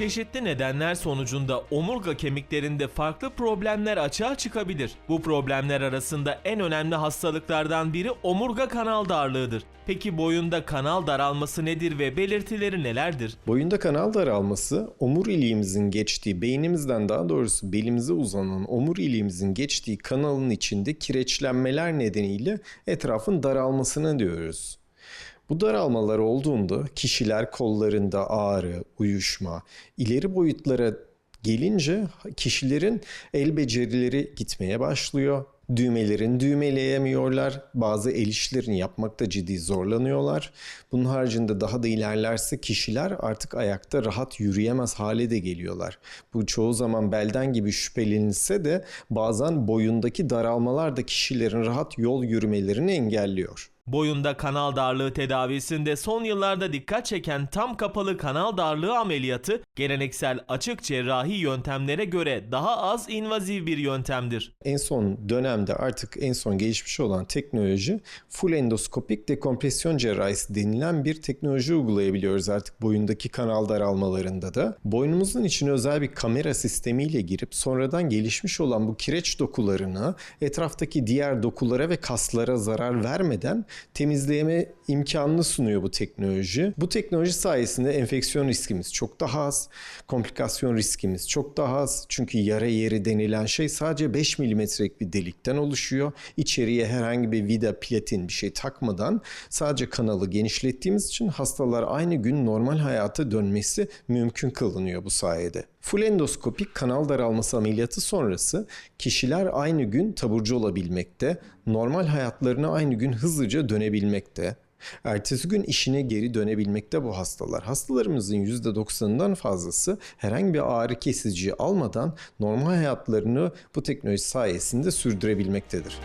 Çeşitli nedenler sonucunda omurga kemiklerinde farklı problemler açığa çıkabilir. Bu problemler arasında en önemli hastalıklardan biri omurga kanal darlığıdır. Peki boyunda kanal daralması nedir ve belirtileri nelerdir? Boyunda kanal daralması, omuriliğimizin geçtiği, beynimizden daha doğrusu belimize uzanan omuriliğimizin geçtiği kanalın içinde kireçlenmeler nedeniyle etrafın daralmasına diyoruz. Bu daralmalar olduğunda kişiler kollarında ağrı, uyuşma, ileri boyutlara gelince kişilerin el becerileri gitmeye başlıyor. Düğmelerin düğmeleyemiyorlar. Bazı el işlerini yapmakta ciddi zorlanıyorlar. Bunun haricinde daha da ilerlerse kişiler artık ayakta rahat yürüyemez hale de geliyorlar. Bu çoğu zaman belden gibi şüphelenilse de bazen boyundaki daralmalar da kişilerin rahat yol yürümelerini engelliyor. Boyunda kanal darlığı tedavisinde son yıllarda dikkat çeken tam kapalı kanal darlığı ameliyatı geleneksel açık cerrahi yöntemlere göre daha az invaziv bir yöntemdir. En son dönemde artık en son gelişmiş olan teknoloji full endoskopik dekompresyon cerrahisi denilen bir teknoloji uygulayabiliyoruz artık boyundaki kanal daralmalarında da. Boynumuzun içine özel bir kamera sistemiyle girip sonradan gelişmiş olan bu kireç dokularını etraftaki diğer dokulara ve kaslara zarar vermeden temizleme imkanını sunuyor bu teknoloji. Bu teknoloji sayesinde enfeksiyon riskimiz çok daha az, komplikasyon riskimiz çok daha az. Çünkü yara yeri denilen şey sadece 5 milimetrelik bir delikten oluşuyor. İçeriye herhangi bir vida, platin bir şey takmadan sadece kanalı genişlettiğimiz için hastalar aynı gün normal hayata dönmesi mümkün kılınıyor bu sayede. Full endoskopik kanal daralması ameliyatı sonrası kişiler aynı gün taburcu olabilmekte, normal hayatlarına aynı gün hızlıca dönebilmekte. Ertesi gün işine geri dönebilmekte bu hastalar. Hastalarımızın %90'ından fazlası herhangi bir ağrı kesici almadan normal hayatlarını bu teknoloji sayesinde sürdürebilmektedir.